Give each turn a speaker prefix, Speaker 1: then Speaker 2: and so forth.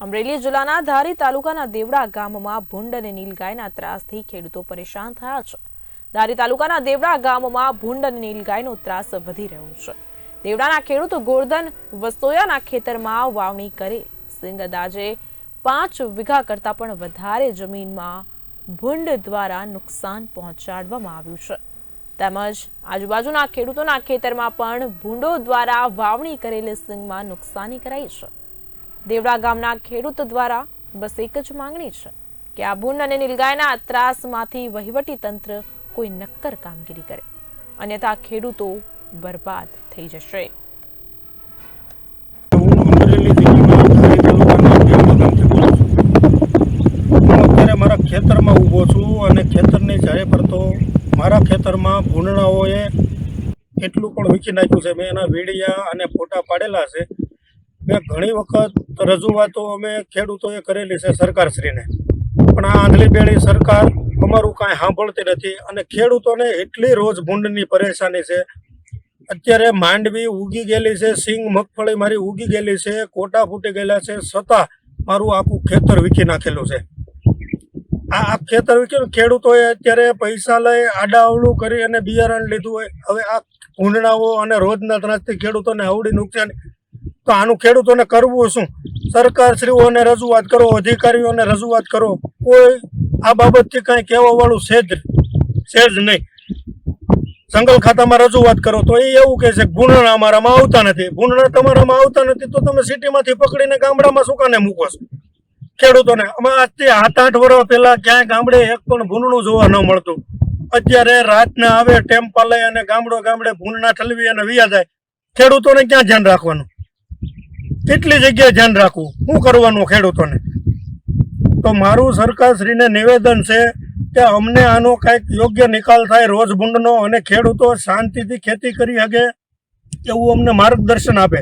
Speaker 1: અમરેલી જિલ્લાના ધારી તાલુકાના દેવડા ગામમાં ભૂંડ અને નીલગાયના ત્રાસથી ખેડૂતો પરેશાન થયા છે. ધારી તાલુકાના દેવડા ગામમાં ભૂંડ અને નીલગાયનો ત્રાસ વધી રહ્યો છે. દેવડાના ખેડૂતો ગોરધન વસ્તોયાના ખેતરમાં વાવણી કરેલ સિંગ પાંચ વીઘા કરતા પણ વધારે જમીનમાં ભૂંડ દ્વારા નુકસાન પહોંચાડવામાં આવ્યું છે. તેમજ આજુબાજુના ખેડૂતોના ખેતરમાં પણ ભૂંડો દ્વારા વાવણી કરેલી સિંગમાં નુકસાની કરાઈ છે. દેવડા ગામના ખેડૂત દ્વારા બસ એક જ માંગણી છે કે આબુન અને નીલગાયના ત્રાસમાંથી વહીવટી તંત્ર કોઈ નક્કર કામગીરી કરે. અન્યથા ખેડૂતો બરબાદ થઈ જશે.
Speaker 2: ખેતરમાં ઊભો છું અને ખેતરની ચારે ફરતો મારા ખેતરમાં ભૂંડણાઓએ કેટલું પણ વીખી નાખ્યું છે. મેં એના વીડિયા અને ફોટા પાડેલા છે. મેં ઘણી વખત રજૂઆતો અમે ખેડૂતોએ કરેલી છે સરકારશ્રીને. પણ આ આંધળી બેળી સરકાર અમારું કાંઈ સાંભળતી નથી અને ખેડૂતોને એટલી રોજ ભૂંડની પરેશાની છે. અત્યારે માંડવી ઉગી ગયેલી છે, સિંગ મગફળી મારી ઉગી ગયેલી છે, કોટા ફૂટી ગયેલા છે, છતાં મારું આખું ખેતર વીખી નાખેલું છે. આ આ ખેતર વીખ્યું ખેડૂતોએ અત્યારે પૈસા લઈ આડાવડું કરી અને બિયારણ લીધું હોય. હવે આ ભૂંડણાઓ અને રોજના ત્રાસથી ખેડૂતોને આવડી નુકસાન તો આનું ખેડૂતોને કરવું શું? સરકારશ્રીઓને રજૂઆત કરો, અધિકારીઓને રજૂઆત કરો. કોઈ આ બાબતથી કાંઈ કહેવાવાળું છે જ છે જ નહીં. જંગલ ખાતામાં રજૂઆત કરો તો એ એવું કહે છે, ભૂંડણા અમારામાં આવતા નથી. ભૂંડણા તમારામાં આવતા નથી તો તમે સિટીમાંથી પકડીને ગામડામાં શું કાને મૂકો છો? ખેડૂતોને, અમે આજથી સાત આઠ વર્ષ પહેલાં ક્યાંય ગામડે એક પણ ભૂંડણું જોવા ન મળતું. અત્યારે રાતના આવે, ટેમ્પા લઈ અને ગામડો ગામડે ભૂંડણા ઠલવી અને વિયા જાય. ખેડૂતોને ક્યાં ધ્યાન રાખવાનું? કેટલી જગ્યાએ ધ્યાન રાખવું. શું કરવાનું ખેડૂતોને. તો મારું સરકારશ્રીને નિવેદન છે કે અમને આનો કાંઈક યોગ્ય નિકાલ થાય રોજ ભૂંડનો અને ખેડૂતો શાંતિથી ખેતી કરી શકે, એવું અમને માર્ગદર્શન આપે.